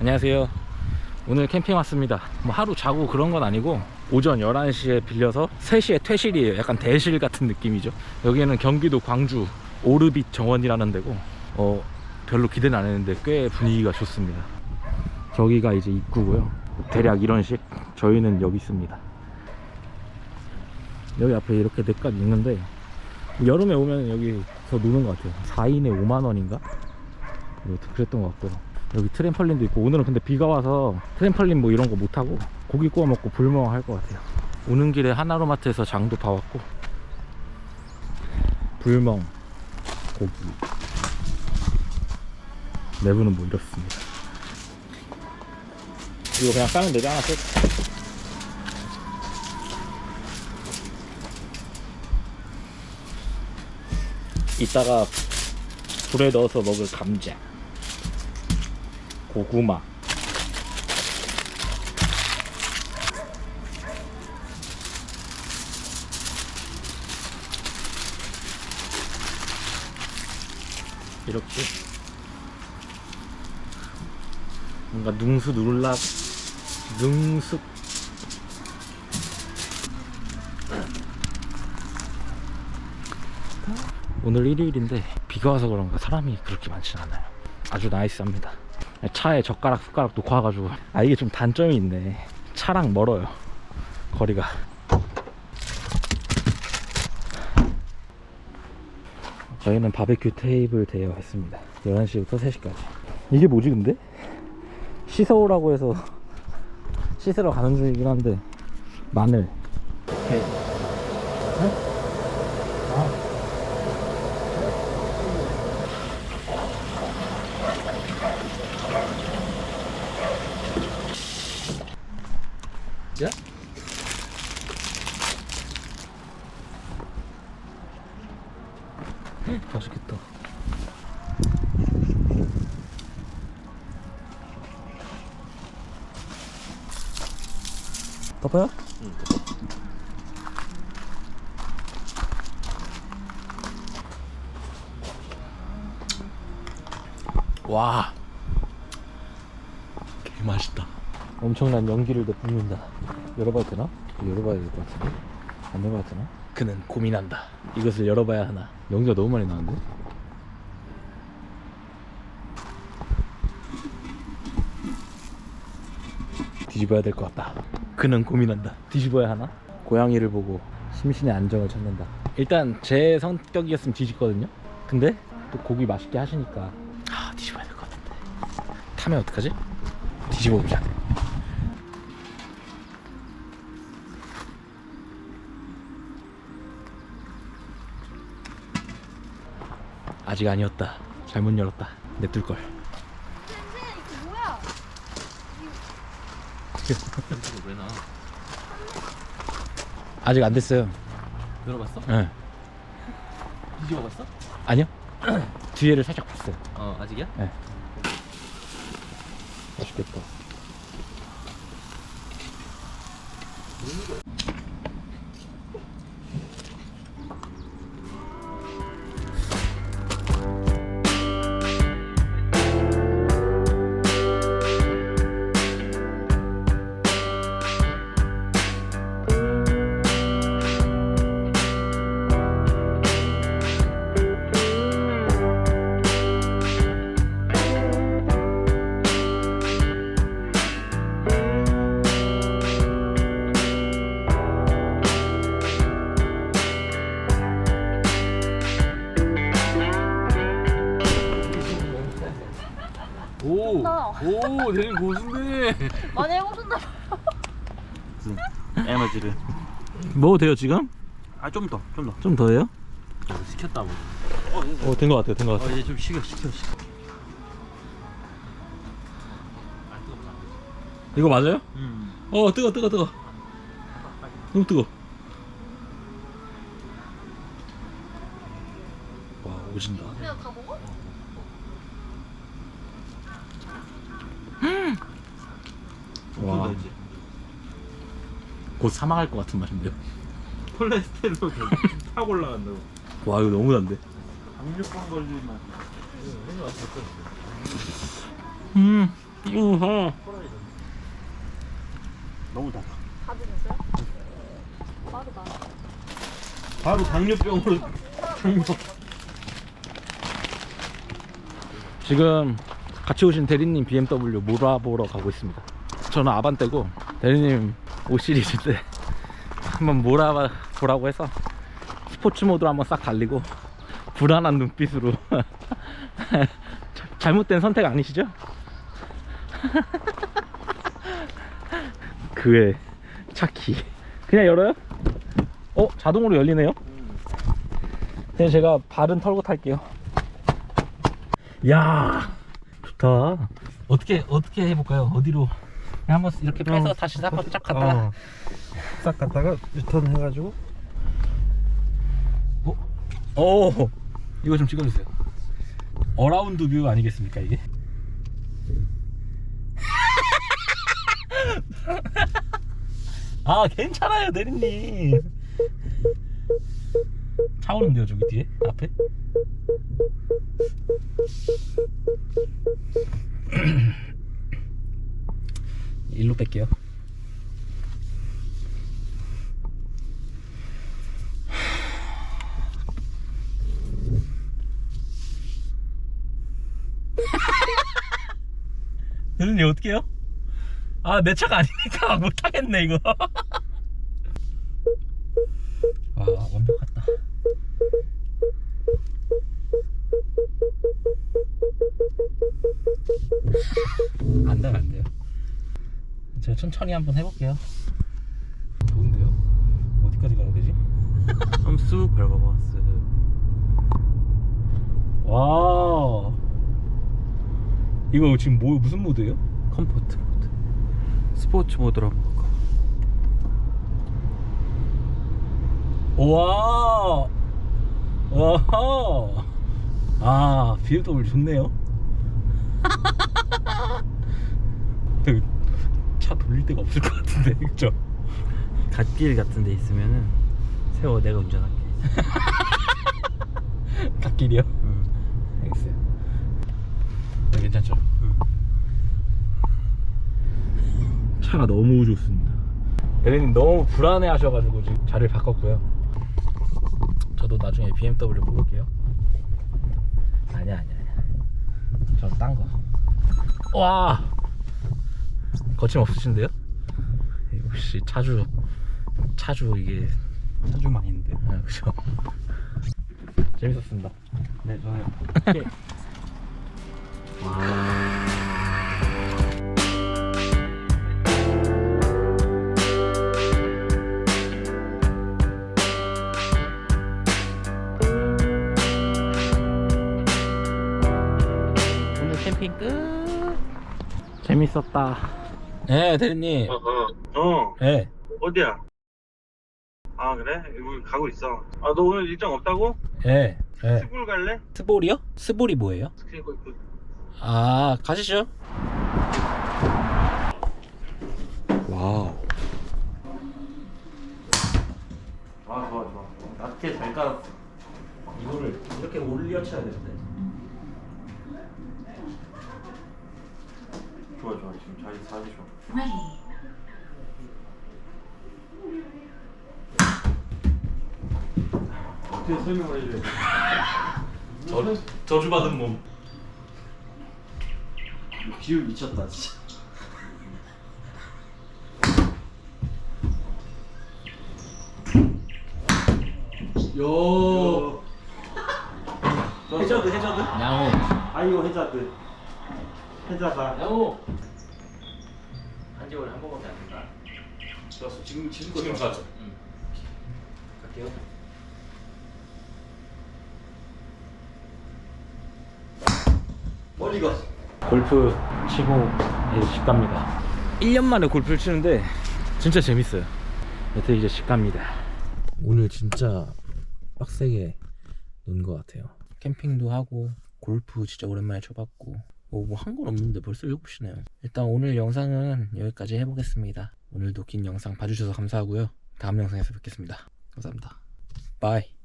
안녕하세요. 오늘 캠핑 왔습니다. 뭐 하루 자고 그런 건 아니고 오전 11시에 빌려서 3시에 퇴실이에요. 약간 대실 같은 느낌이죠. 여기는 경기도 광주 오르빗 정원이라는 데고 어 별로 기대는 안 했는데 꽤 분위기가 좋습니다. 저기가 이제 입구고요. 대략 이런 식. 저희는 여기 있습니다. 여기 앞에 이렇게 넷값 있는데 여름에 오면 여기서 노는 것 같아요. 4인에 5만 원인가? 그랬던 것 같고요. 여기 트램펄린도 있고 오늘은 근데 비가 와서 트램펄린 뭐 이런 거 못 하고 고기 구워 먹고 불멍 할 것 같아요. 오는 길에 하나로마트에서 장도 봐왔고 불멍 고기 내부는 뭐 이렇습니다. 이거 그냥 싸면 되지 하나씩? 이따가 불에 넣어서 먹을 감자 고구마. 이렇게. 뭔가 능수 누를락 능숙. 오늘 일요일인데 비가 와서 그런가 사람이 그렇게 많진 않아요. 아주 나이스합니다 차에 젓가락 숟가락 놓고 와가지고. 아 이게 좀 단점이 있네. 차랑 멀어요 거리가. 저희는 바베큐 테이블 대여했습니다. 11시부터 3시까지. 이게 뭐지 근데? 씻어오라고 해서 씻으러 가는 중이긴 한데 마늘. 네. 맛있겠다. 덮어요? 와, 개 맛있다. 엄청난 연기를 내뿜는다. 열어봐도 되나? 열어봐야 될 것 같은데? 안 열어봐도 되나? 그는 고민한다. 이것을 열어봐야 하나. 연기가 너무 많이 나는데? 뒤집어야 될 것 같다. 그는 고민한다. 뒤집어야 하나? 고양이를 보고 심신의 안정을 찾는다. 일단 제 성격이었으면 뒤집거든요. 근데 또 고기 맛있게 하시니까 아 뒤집어야 될 것 같은데. 타면 어떡하지? 뒤집어 보자. 아직 아니었다. 잘못 열었다. 냅둘 걸. 이거 뭐야? 왜 나? 아직 안 됐어요. 열어봤어? 예. 뒤집어봤어? 아니요. 뒤에를 살짝 봤어요. 어 아직이야? 맛있겠다. 오! 되게 고수인데! 많이 해보셨나 봐. 에너지를 뭐 돼요 지금? 아좀 더, 좀 더. 좀 더해요? 시켰다고 어, 된 것 같아요. 된 것 어 같아요. 이제 좀 식여, 식혀, 식혀 이거 맞아요? 음. 어, 뜨거, 뜨거, 뜨거. 너무 뜨거. 와, 오진다. 그냥 다 먹어? 와, 곧 사망할 것 같은 맛인데요. 콜레스테롤 확 올라간다고 와, 이거 너무 단데. 당뇨병 걸릴 맛 음, 띵하. 너무 달아. 다 드셨어요? 빠르다. 바로 당뇨병으로 당뇨. 지금 같이 오신 대리님 BMW 몰아보러 가고 있습니다. 저는 아반떼고 대리님 5 시리즈인데 한번 몰아보라고 해서 스포츠 모드로 한번 싹 달리고 불안한 눈빛으로 자- 잘못된 선택 아니시죠? 그의 차키 그냥 열어요? 어? 자동으로 열리네요? 그냥 제가 발은 털고 탈게요 야 좋다 어떻게 어떻게 해볼까요 어디로 한번 이렇게 빼서 어, 다시 싹, 쫙 갔다가. 어. 싹 갔다가 유턴 해가지고. 어? 오 이거 좀 찍어주세요. 어라운드 뷰 아니겠습니까 이게? 아 괜찮아요 대리님. 차 오는데요 저기 뒤에? 앞에 일로 뺄게요. 대리님 어떻게 해요? 아 내 차가 아니니까 못하겠네 이거. 아 완벽하다. 안 돼요 안돼 요 제가 천천히 한번 해볼게요 좋은데요? 어디까지 가야 되지? 한번 쑥. 쓱. 와 이거 지금 뭐 무슨 모드예요? 컴포트 모드. 스포츠 모드로 한번 볼까? 와, 와, 아 BMW 좋네요. 차 돌릴 데가 없을 것 같은데, 그죠? 갓길 같은 데 있으면은 세워 내가 운전할게. 갓길이요? 응. 알겠어요. 네, 괜찮죠? 응. 차가 너무 좋습니다. 대리님 너무 불안해 하셔가지고 지금 자리를 바꿨고요. 저도 나중에 BMW 뽑을게요. 아니야 아니야 아니야. 저는 딴 거. 와 거침 없으신데요? 역시 차주 차주 이게 차주 많이인데. 아, 그죠. 재밌었습니다. 네, 저는 오늘 캠핑 끝. 재밌었다. 네 대리님. 어, 어, 어, 네. 어디야? 아, 그래? 여기 가고 있어. 아, 너 오늘 일정 없다고? 네. 네. 스쿨 갈래? 스볼이요? 스볼이 뭐예요? 아 가시죠. 와우. 아 좋아 좋아. 낮게 잘 깔았어. 이거를 이렇게 올려 쳐야 되는데. 좋아 좋아 지금 자리 자리 좋아. 어떻게 설명을 해줘야 돼? 저 저주받은 몸. 비율 미쳤다 진짜. 요. 해저드 해저드. 양호. 아이고 해저드. 해자다. 양호. 한 개월에 한 번밖에 안 된다. 좋았어. 지금 지금 지금 거죠? 가죠. 응. 갈게요. 멀리 가. 골프 치고 이제 집 갑니다. 1년 만에 골프를 치는데 진짜 재밌어요. 여태 이제 집 갑니다. 오늘 진짜 빡세게 논 것 같아요. 캠핑도 하고 골프 진짜 오랜만에 쳐봤고 뭐한 건 없는데 벌써 7시네요. 일단 오늘 영상은 여기까지 해보겠습니다. 오늘도 긴 영상 봐주셔서 감사하고요. 다음 영상에서 뵙겠습니다. 감사합니다. 바이.